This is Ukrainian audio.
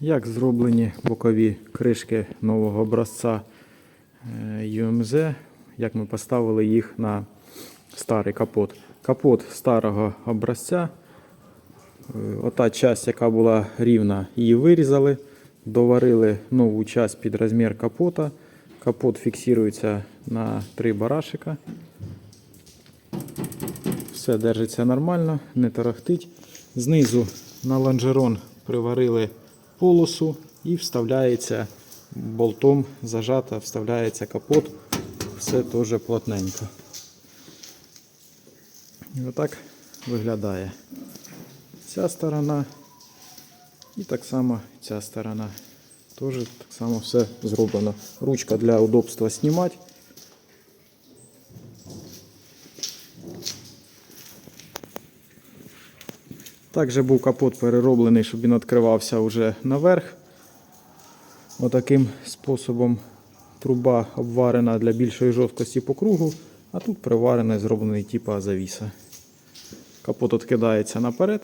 Як зроблені бокові кришки нового образця е, UMZ, як ми поставили їх на старий капот. Капот старого образця. Е, Ота часть, яка була рівна, її вирізали, доварили нову часть під розмір капота. Капот фіксується на три барашика. Все держиться нормально, не тарахтить. Знизу на лонжерон приварили полосу і вставляється болтом зажата, вставляється капот. Все теж плотненько. І отак виглядає ця сторона. І так само ця сторона. Теж так само все зроблено. Ручка для удобства знімати. Також був капот перероблений, щоб він відкривався вже наверх. Отаким способом труба обварена для більшої жорсткості по кругу, а тут приварений, зроблений типа завіса. Капот відкидається наперед,